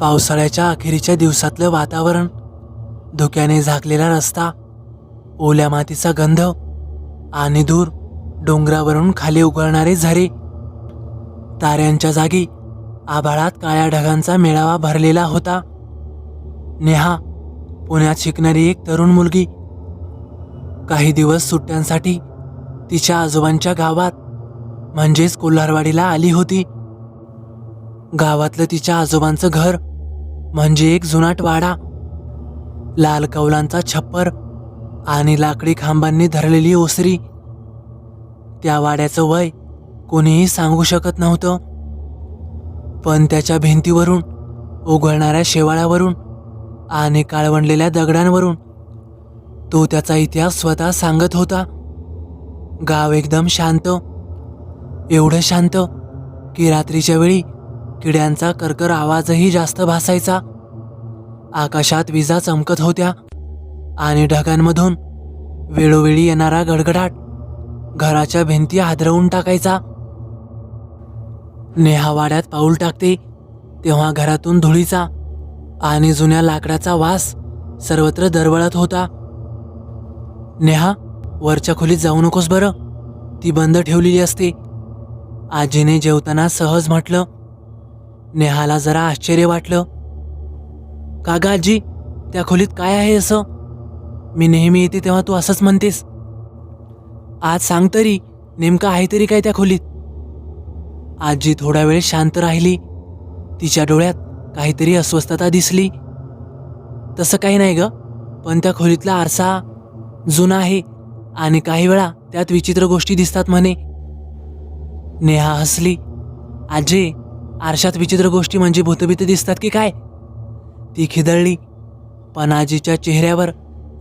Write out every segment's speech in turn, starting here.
पावसाळ्याच्या अखेरीच्या दिवसातलं वातावरण धुक्याने झाकलेला रस्ता ओल्या मातीचा गंध आणि दूर डोंगरावरून खाली उगळणारे झरे. ताऱ्यांच्या जागी आभाळात काळ्या ढगांचा मेळावा भरलेला होता. नेहा पुण्यात शिकणारी एक तरुण मुलगी. काही दिवस सुट्ट्यांसाठी तिच्या आजोबांच्या गावात म्हणजेच कोल्हारवाडीला आली होती. गावातलं तिच्या आजोबांचं घर म्हणजे एक जुनाट वाडा. लाल कौलांचा छप्पर आणि लाकडी खांबांनी धरलेली ओसरी. त्या वाड्याचं वय कोणीही सांगू शकत नव्हतं. पण त्याच्या भिंतीवरून उघडणाऱ्या शेवाळावरून आणि काळवंडलेल्या दगडांवरून तो त्याचा इतिहास स्वतः सांगत होता. गाव एकदम शांत एवढं शांत की रात्रीच्या वेळी किड्यांचा करकर आवाजही जास्त भासायचा. आकाशात विजा चमकत होत्या आणि ढगांमधून वेळोवेळी येणारा गडगडाट घराच्या भिंती हादरवून टाकायचा. नेहा वाड्यात पाऊल टाकते तेव्हा घरातून धुळीचा आणि जुन्या लाकडाचा वास सर्वत्र दरवळत होता. नेहा वरच्या खोलीत जाऊ नकोस बरं ती बंद ठेवलेली असते. आजीने जेवताना सहज म्हटलं नेहाला जरा आश्चर्य वाटलं. का ग आजी त्या खोलीत काय आहे असं? मी नेहमी येते तेव्हा तू असंच म्हणतेस. आज सांग तरी नेमकं आहे तरी काय त्या खोलीत? आजी थोडा वेळ शांत राहिली. तिच्या डोळ्यात काहीतरी अस्वस्थता दिसली. तसं काही नाही ग पण त्या खोलीतला आरसा जुना आहे आणि काही वेळा त्यात विचित्र गोष्टी दिसतात म्हणे. नेहा हसली. आजी आरशात विचित्र गोष्टी म्हणजे भूतभीत दिसतात की काय? ती खिदळली. पण आजीच्या चेहऱ्यावर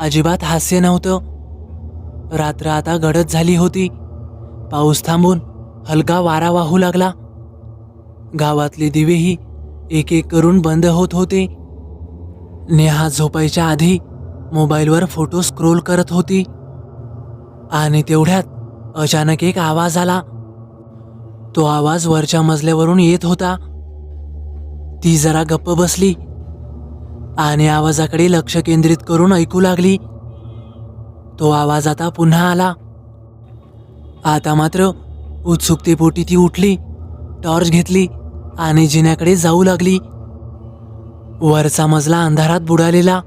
अजिबात हास्य नव्हतं. रात्र आता गडद झाली होती. पाऊस थांबून हलका वारा वाहू लागला. गावातले दिवेही एक एक करून बंद होत होते. नेहा झोपायच्या आधी मोबाईलवर फोटो स्क्रोल करत होती. आणि तेवढ्यात अचानक एक आवाज आला. तो आवाज वरच्या मजल्यावरून येत होता. ती जरा गप्प बसली आणि आवाजाकडे लक्ष केंद्रित करून ऐकू लागली. तो आवाज आता पुन्हा आला. आता मात्र उत्सुकतेपोटी ती उठली टॉर्च घेतली आणि जिन्याकडे जाऊ लागली. वरचा मजला अंधारात बुडालेला.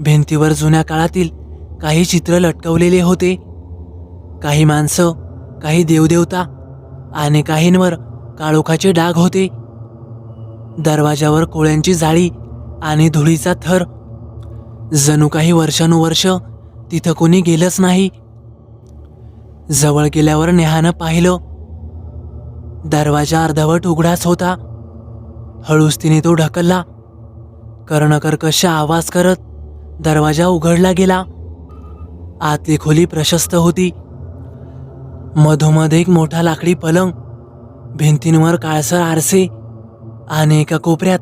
भिंतीवर जुन्या काळातील काही चित्र लटकवलेले होते. काही माणसं काही देवदेवता आणि काहींवर काळोखाचे डाग होते. दरवाजावर कोळ्यांची जाळी आणि धुळीचा थर. जणू काही वर्षानुवर्ष तिथं कोणी गेलंच नाही. जवळ गेल्यावर नेहानं पाहिलं. दरवाजा अर्धवट उघडाच होता. हळूच तिने तो ढकलला. कर्णकर्कश आवाज करत दरवाजा उघडला गेला. आतली खोली प्रशस्त होती. मधोमध एक मोठा लाकडी पलंग भिंतींवर काळसर आरसे आणि एका कोपऱ्यात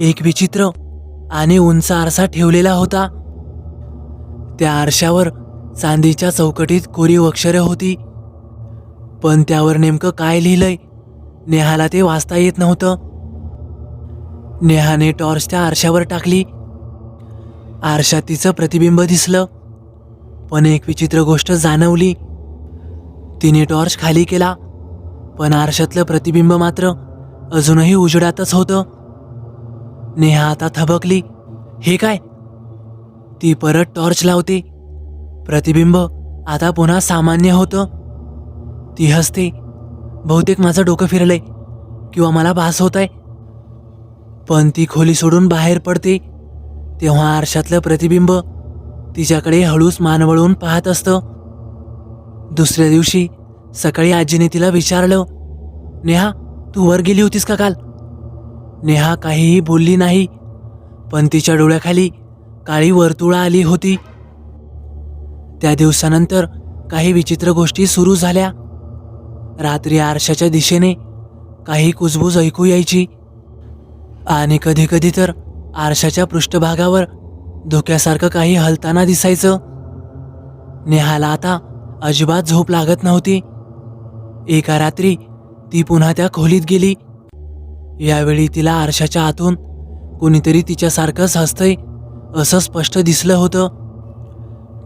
एक विचित्र आणि उंच आरसा ठेवलेला होता. त्या आरशावर चांदीच्या चौकटीत कोरीव अक्षरे होती पण त्यावर नेमकं काय लिहिलंय नेहाला ते वाचता येत नव्हतं. नेहाने टॉर्च त्या आरशावर टाकली. आरशात तिचं प्रतिबिंब दिसलं पण एक विचित्र गोष्ट जाणवली. तिने टॉर्च खाली केला. पण आरशातलं प्रतिबिंब मात्र अजूनही उजडातच होतं. नेहा आता थबकली. हे काय? ती परत टॉर्च लावते. प्रतिबिंब आता पुन्हा सामान्य होतं. ती हसते. बहुतेक माझं डोकं फिरलंय किंवा मला भास होत आहे पण ती खोली सोडून बाहेर पडते. तेव्हा आरशातलं प्रतिबिंब तिच्याकडे हळूच मानवळून पाहत असतं. दुसऱ्या दिवशी सकाळी आजीने तिला विचारलं नेहा तू वर गेली होतीस का काल? नेहा काहीही बोलली नाही पण तिच्या डोळ्याखाली काळी वर्तुळा आली होती. त्या दिवसानंतर काही विचित्र गोष्टी सुरू झाल्या. रात्री आरशाच्या दिशेने काही कुजबूज ऐकू यायची आणि कधी कधी तर आरशाच्या पृष्ठभागावर धोक्यासारखं काही हलताना दिसायचं. नेहाला आता अजिबात झोप लागत नव्हती. एका रात्री ती पुन्हा त्या खोलीत गेली. यावेळी तिला आरशाच्या आतून कोणीतरी तिच्यासारखंच हसतंय असं स्पष्ट दिसलं होतं.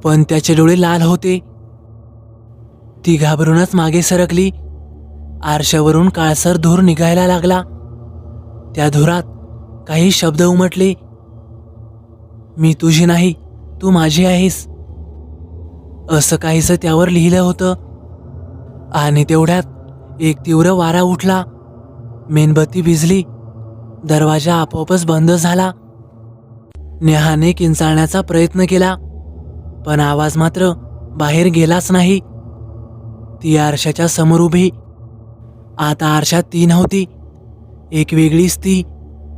पण त्याचे डोळे लाल होते. ती घाबरूनच मागे सरकली. आरशावरून काळसर धूर निघायला लागला. त्या धुरात काही शब्द उमटले. मी तुझी नाही तू माझी आहेस. असं काहीसं त्यावर लिहिलं होतं. आणि तेवढ्यात एक तीव्र वारा उठला. मेणबत्ती भिजली. दरवाजा आपोआपच बंद झाला. नेहाने किंचाळण्याचा प्रयत्न केला. पण आवाज मात्र बाहेर गेलाच नाही. ती आरशाच्या समोर उभी. आता आरशात ती नव्हती एक वेगळीच ती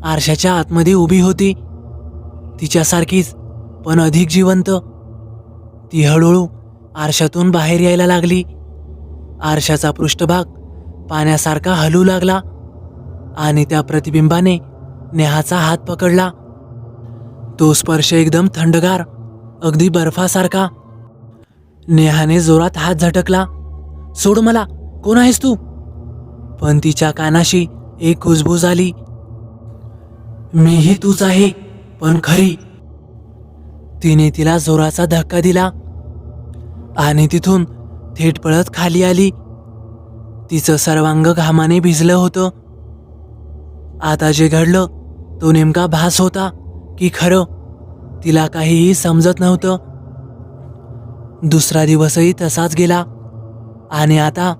आरशाच्या आतमध्ये उभी होती. तिच्यासारखीच पण अधिक जिवंत. ती हळूहळू आरशातून बाहेर यायला लागली. आरशाचा पृष्ठभाग पाण्यासारखा हलू लागला आणि त्या प्रतिबिंबाने नेहाचा हात पकडला. तो स्पर्श एकदम थंडगार अगदी बर्फासारखा. नेहाने जोरात हात झटकला. सोड मला कोण आहेस तू? पण तिच्या कानाशी एक कुजबूज आली मीही तूच आहे पण खरी. तिने तिला जोराचा धक्का दिला. आणि तिथून थेट पळत खाली आली. तिचं सर्वांग घामाने भिजलं होतं. आता जे घडलं तो नेमका भास होता की खरं तिला काहीही समजत नव्हतं. दुसरा दिवसही तसाच गेला आणि आता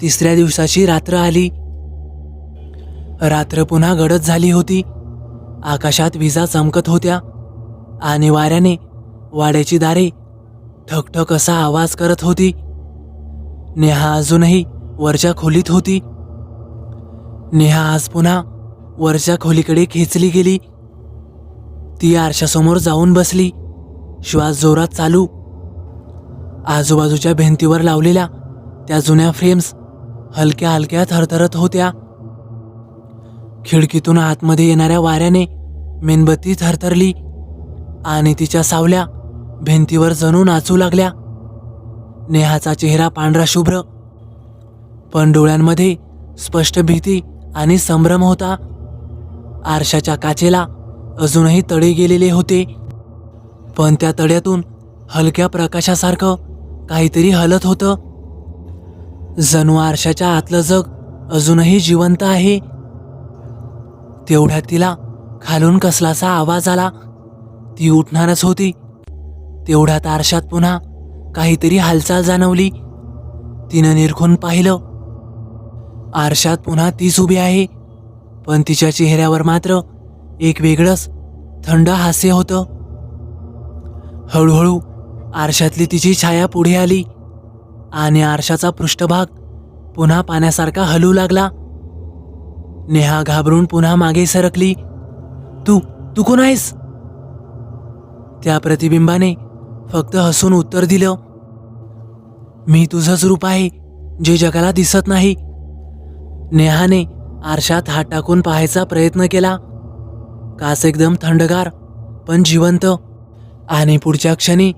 तिसऱ्या दिवसाची रात्र आली. रात्र पुन्हा गडद झाली होती. आकाशात विजा चमकत होत्या आणि वाऱ्याने वाड्याची दारे ठकठक असा आवाज करत होती. नेहा अजूनही वरच्या खोलीत होती. नेहा आज पुन्हा वरच्या खोलीकडे खेचली गेली. ती आरशासमोर जाऊन बसली. श्वास जोरात चालू. आजूबाजूच्या भिंतीवर लावलेल्या त्या जुन्या फ्रेम्स हलक्या हलक्या थरथरत होत्या. खिडकीतून आतमध्ये येणाऱ्या वाऱ्याने मेणबत्ती थरथरली आणि तिच्या सावल्या भिंतीवर जणू नाचू लागल्या. नेहाचा चेहरा पांढरा शुभ्र. पण डोळ्यांमध्ये स्पष्ट भीती आणि संभ्रम होता. आरशाच्या काचेला अजूनही तडे गेलेले होते. पण त्या तड्यातून हलक्या प्रकाशासारखं काहीतरी हलत होतं. जणू आरशाच्या आतलं जग अजूनही जिवंत आहे. तेवढ्यात तिला खालून कसलासा आवाज आला. ती उठणारच होती. तेवढ्यात आरशात पुन्हा काहीतरी हालचाल जाणवली. तिनं निरखून पाहिलं. आरशात पुन्हा तीच उभी आहे. पण तिच्या चेहऱ्यावर मात्र एक वेगळंच थंड हास्य होतं. हळूहळू आरशातली तिची छाया पुढे आली आणि आरशाचा पृष्ठभाग पुन्हा पाण्यासारखा हलू लागला. नेहा घाबरून पुन्हा मागे सरकली. तू तू कोण आहेस? त्या प्रतिबिंबाने फक्त हसून उत्तर दिलं मी तुझंच रूप आहे जे जगाला दिसत नाही. नेहाने आरशात हात टाकून पाहायचा प्रयत्न केला. कास एकदम थंडगार पण जिवंत आणि पुढच्या क्षणी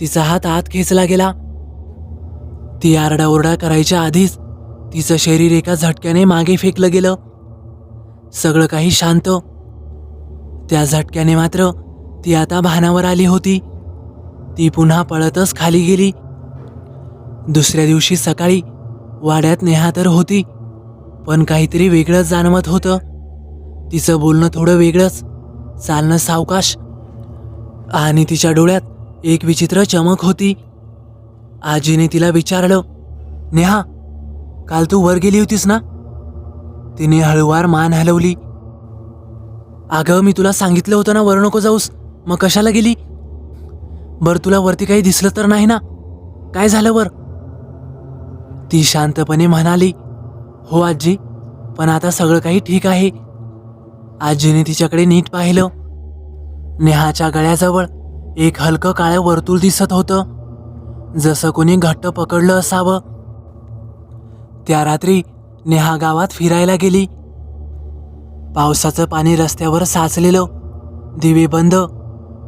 तिचा हात आत खेचला गेला. ती आरडाओरडा करायच्या आधीच तिचं शरीर एका झटक्याने मागे फेकलं गेलं. सगळं काही शांत. त्या झटक्याने मात्र ती आता भानावर आली होती. ती पुन्हा पळतच खाली गेली. दुसऱ्या दिवशी सकाळी वाड्यात नेहा तर होती पण काहीतरी वेगळंच जाणवत होतं. तिचं बोलणं थोडं वेगळंच चालणं सावकाश आणि तिच्या डोळ्यात एक विचित्र चमक होती. आजीने तिला विचारलं नेहा काल तू वर गेली होतीस ना? तिने हळुवार मान हलवली. अगं मी तुला सांगितलं होतं ना वर नको जाऊस मग कशाला गेली? बर तुला वरती काही दिसलं तर नाही ना? काय झालं वर? ती शांतपणे म्हणाली हो आजी पण आता सगळं काही ठीक आहे. आजीने तिच्याकडे नीट पाहिलं. नेहाच्या गळ्याजवळ एक हलकं काळं वर्तुळ दिसत होतं. जसं कोणी घट्ट पकडलं असावं. त्या रात्री नेहा गावात फिरायला गेली. पावसाचं पाणी रस्त्यावर साचलेलं. दिवे बंद.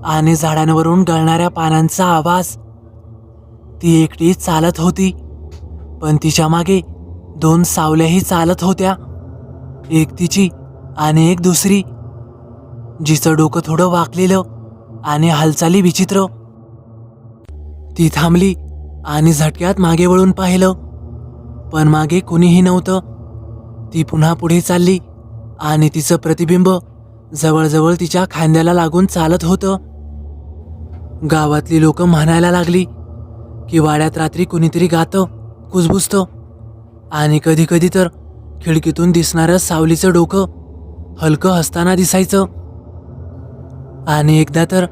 आणि झाडांवरून गळणाऱ्या पानांचा आवाज. ती एकटी चालत होती पण तिच्यामागे दोन सावल्याही चालत होत्या. एक तिची आणि एक दुसरी. जिचं डोकं थोडं वाकलेलं आणि हालचाली विचित्र. ती थांबली आणि झटक्यात मागे वळून पाहिलं पण मागे कुणीही नव्हतं. ती पुन्हा पुढे चालली आणि तिचं प्रतिबिंब जवळजवळ तिच्या खांद्याला लागून चालत होतं. गावातली लोक म्हणायला लागली की वाड्यात रात्री कुणीतरी गातं कुजबुजतं. आणि कधी कधी तर खिडकीतून दिसणारं सावलीचं डोकं हलकं हसताना दिसायचं. आणि एकदा तर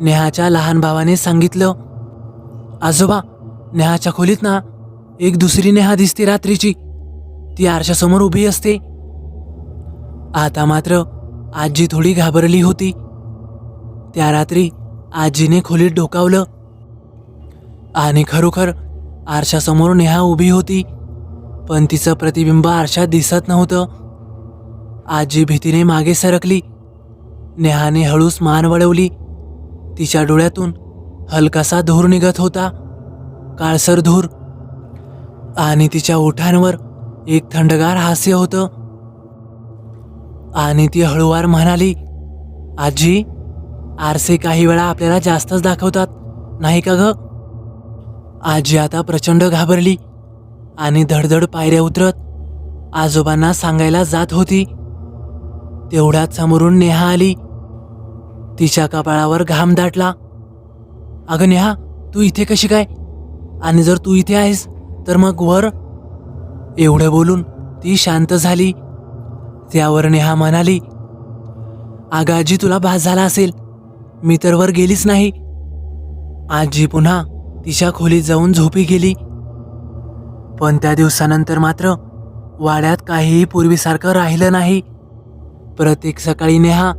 नेहाच्या लहान भावाने सांगितलं आजोबा नेहाच्या खोलीत ना एक दुसरी नेहा दिसते रात्रीची. ती आरशासमोर उभी असते. आता मात्र आजी थोडी घाबरली होती. त्या रात्री आजीने खोलीत डोकावलं आणि खरोखर आरशासमोर नेहा उभी होती पण तिचं प्रतिबिंब आरशात दिसत नव्हतं. आजी भीतीने मागे सरकली. नेहाने हळूच मान वळवली. तिच्या डोळ्यातून हलकासा धूर निघत होता. काळसर धूर. आणि तिच्या ओठांवर एक थंडगार हास्य होतं. आणि ती हळूवार म्हणाली आजी आरसे काही वेळा आपल्याला जास्तच दाखवतात. नाही का ग? आजी आता प्रचंड घाबरली आणि धडधड पायऱ्या उतरत आजोबांना सांगायला जात होती. तेवढ्यात समोरून नेहा आली. तिच्या कपाळावर घाम दाटला. अगं नेहा तू इथे कशी काय? आणि जर तू इथे आहेस तर मग वर. एवढं बोलून ती शांत झाली. त्यावर नेहा म्हणाली आगाजी तुला भास झाला असेल. मी तर वर गेलीच नाही. आजी पुन्हा तिच्या खोलीत जाऊन झोपी गेली. पण त्या दिवसानंतर मात्र वाड्यात काहीही पूर्वीसारखं राहिलं नाही. प्रत्येक सकाळी नेहा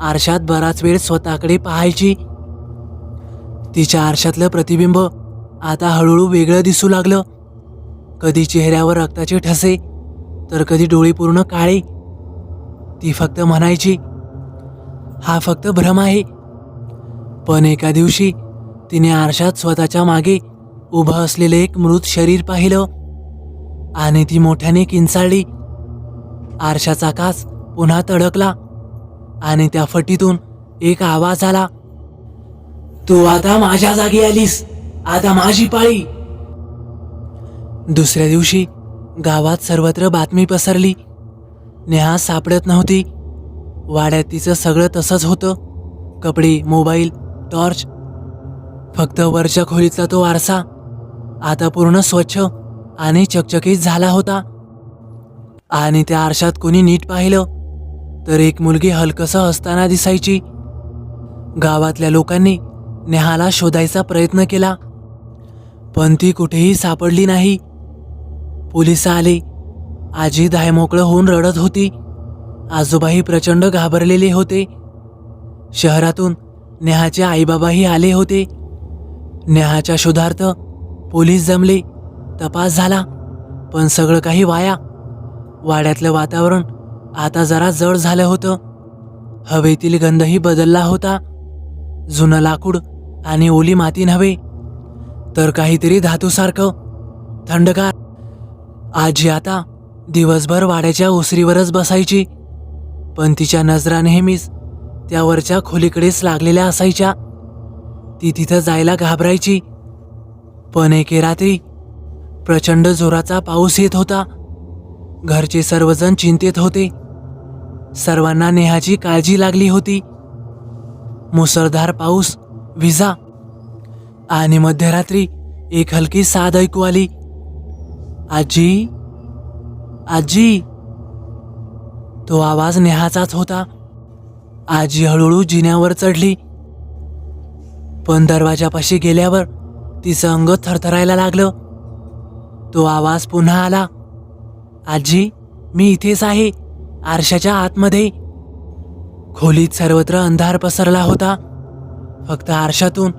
आरशात बराच वेळ स्वतःकडे पाहायची. तिच्या आरशातलं प्रतिबिंब आता हळूहळू वेगळं दिसू लागलं. कधी चेहऱ्यावर रक्ताचे ठसे तर कधी डोळे पूर्ण काळे. ती फक्त म्हणायची हा फक्त भ्रम आहे. पण एका दिवशी तिने आरशात स्वतःच्या मागे उभं असलेलं एक मृत शरीर पाहिलं आणि ती मोठ्याने किंचाळली. आरशाचा काच पुन्हा तडकला आणि त्या फटीतून एक आवाज आला तू आता माझ्या जागी आलीस आता माझी पाळी. दुसऱ्या दिवशी गावात सर्वत्र बातमी पसरली. नेहा सापडत नव्हती. वाड्यात तिचं सगळं तसंच होतं. कपडे मोबाईल टॉर्च. फक्त वरच्या खोलीतला तो वारसा. आता पूर्ण स्वच्छ आणि चकचकीत झाला होता. आणि त्या आरशात कोणी नीट पाहिलं तर एक मुलगी हलकसं हसताना दिसायची. गावातल्या लोकांनी नेहाला शोधायचा प्रयत्न केला पण ती कुठेही सापडली नाही. पोलीस आले. आजी धायमोकळं होऊन रडत होती. आजोबाही प्रचंड घाबरलेले होते. शहरातून नेहाचे आईबाबाही आले होते. नेहाच्या शोधार्थ पोलीस जमले. तपास झाला पण सगळं काही वाया. वाड्यातलं वातावरण आता जरा जड झालं होतं. हवेतील गंधही बदलला होता. जुनं लाकूड आणि ओली माती नव्हे तर काहीतरी धातूसारखं. थंडगार. आजी आता दिवसभर वाड्याच्या ओसरीवरच बसायची पण तिच्या नजरा नेहमीच त्यावरच्या खोलीकडेच लागलेल्या असायच्या. ती तिथं जायला घाबरायची. पण एके रात्री प्रचंड जोराचा पाऊस येत होता. घरचे सर्वजण चिंतेत होते. सर्वांना नेहाची काळजी लागली होती. मुसळधार पाऊस विजा. आणि मध्यरात्री एक हलकी साद ऐकू आली. आजी? आजी? तो आवाज नेहाचाच होता. आजी हळूहळू जिन्यावर चढली. पण दरवाजापाशी गेल्यावर तिचं अंग थरथरायला लागलं. तो आवाज पुन्हा आला. आजी मी इथेच आहे. आरशाच्या आतमध्ये. खोलीत सर्वत्र अंधार पसरला होता. फक्त आरशातून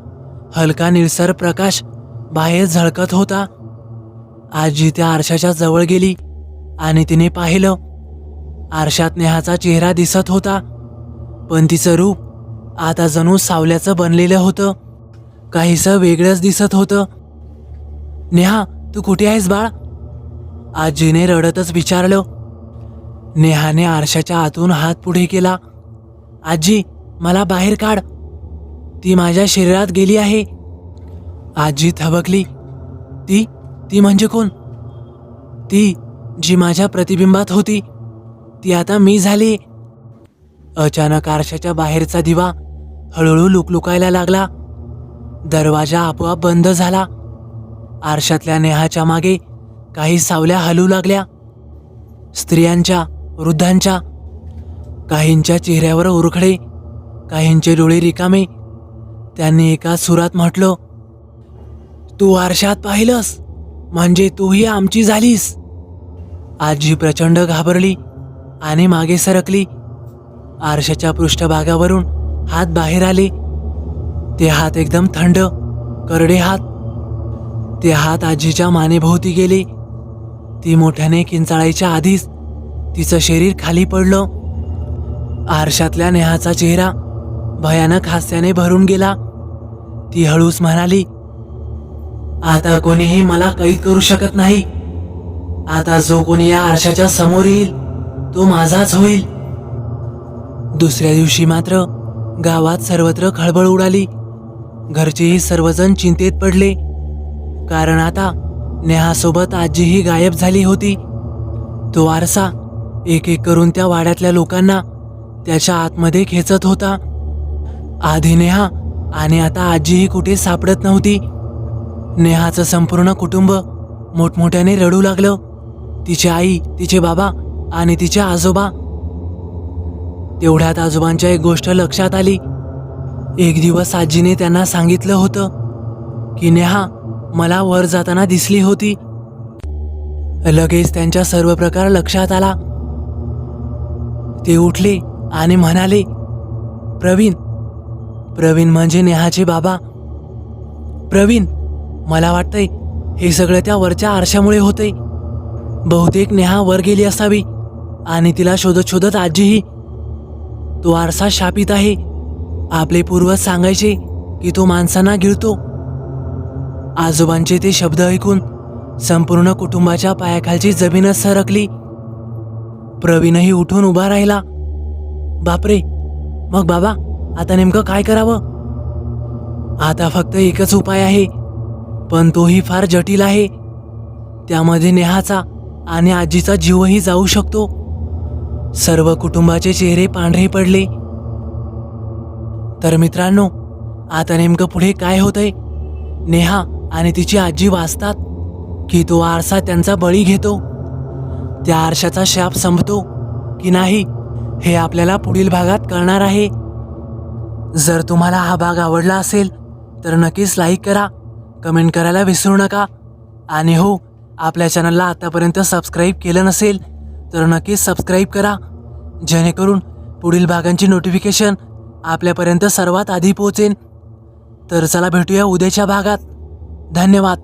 हलका निळसर प्रकाश बाहेर झळकत होता. आजी त्या आरशाच्या जवळ गेली आणि तिने पाहिलं आरशात नेहाचा चेहरा दिसत होता. पण तिचं रूप आता जणू सावल्याचं बनलेलं होतं. काहीसं वेगळंच दिसत होतं. नेहा तू कुठे आहेस बाळ? आजीने रडतच विचारलं. नेहाने आरशाच्या आतून हात पुढे केला. आजी मला बाहेर काढ. ती माझ्या शरीरात गेली आहे. आजी थबकली. ती ती म्हणजे कोण? ती जी माझ्या प्रतिबिंबात होती. ती आता मी झाली. अचानक आरशाच्या बाहेरचा दिवा हळूहळू लुकलुकायला लागला. दरवाजा आपोआप बंद झाला. आरशातल्या नेहाच्या मागे काही सावल्या हलू लागल्या. स्त्रियांच्या वृद्धांच्या काहींच्या चेहऱ्यावर उरखडे काहींचे डोळे रिकामे. त्यांनी एका सुरात म्हटलं तू आरशात पाहिलंस म्हणजे तूही आमची झालीस. आजी प्रचंड घाबरली आणि मागे सरकली. आरशाच्या पृष्ठभागावरून हात बाहेर आले. ते हात एकदम थंड करडे हात. ते हात आजीच्या मानेभोवती गेले. ती मोठ्याने किंचाळायच्या आधीच तिचं शरीर खाली पडलं. आरशातल्या नेहाचा चेहरा भयानक हास्याने भरून गेला. ती हळूच म्हणाली आता कोणीही मला कैद करू शकत नाही. आता जो कोणी या आरशाच्या समोर येईल तो माझाच होईल. दुसऱ्या दिवशी मात्र गावात सर्वत्र खळबळ उडाली. घरचेही सर्वजण चिंतेत पडले. कारण आता नेहासोबत आजीही गायब झाली होती. तो आरसा एक एक करून त्या वाड्यातल्या लोकांना त्याच्या आतमध्ये खेचत होता. आधी नेहा आणि आता आजीही कुठे सापडत नव्हती. नेहाचं संपूर्ण कुटुंब मोठमोठ्याने रडू लागलं. तिची आई तिचे बाबा आणि तिचे आजोबा तेवढ्यात आजोबांच्या एक गोष्ट लक्षात आली. एक दिवस आजीने त्यांना सांगितलं होतं की नेहा मला वर जाताना दिसली होती. लगेच त्यांच्या सर्व प्रकार लक्षात आला. ते उठले आणि म्हणाले प्रवीण प्रवीण म्हणजे नेहाचे बाबा. प्रवीण मला वाटतंय हे सगळं त्या वरच्या आरशामुळे होते बहुतेक नेहा वर गेली असावी आणि तिला शोधत शोधत आजीही तो आरसा शापित आहे. आपले पूर्वज सांगायचे की तो माणसांना गिळतो आजोबांचे ते शब्द ऐकून संपूर्ण कुटुंबाच्या पायाखालची जमीनच सरकली. प्रवीणही उठून उभा राहिला. बापरे मग बाबा आता नेमकं काय करावं? आता फक्त एकच उपाय आहे पण तोही फार जटिल आहे. त्यामध्ये नेहाचा आणि आजीचा जीवही जाऊ शकतो. सर्व कुटुंबाचे चेहरे पांढरे पडले. तर मित्रांनो आता नेमकं पुढे काय होतंय? नेहा आणि तिची आजी वाचतात की तो आरसा त्यांचा बळी घेतो. त्या आरशाचा शाप संपतो की नाही हे आपल्याला पुढील भागात कळणार आहे. जर तुम्हाला हा भाग आवडला असेल तर नक्कीच लाईक करा कमेंट करायला विसरू नका. आणि हो आपल्या चॅनलला आतापर्यंत सबस्क्राईब केलं नसेल तर नक्कीच सबस्क्राईब करा. जेणेकरून पुढील भागांची नोटिफिकेशन आपल्यापर्यंत सर्वात आधी पोहोचेन तर चला भेटूया उद्याच्या भागात. धन्यवाद.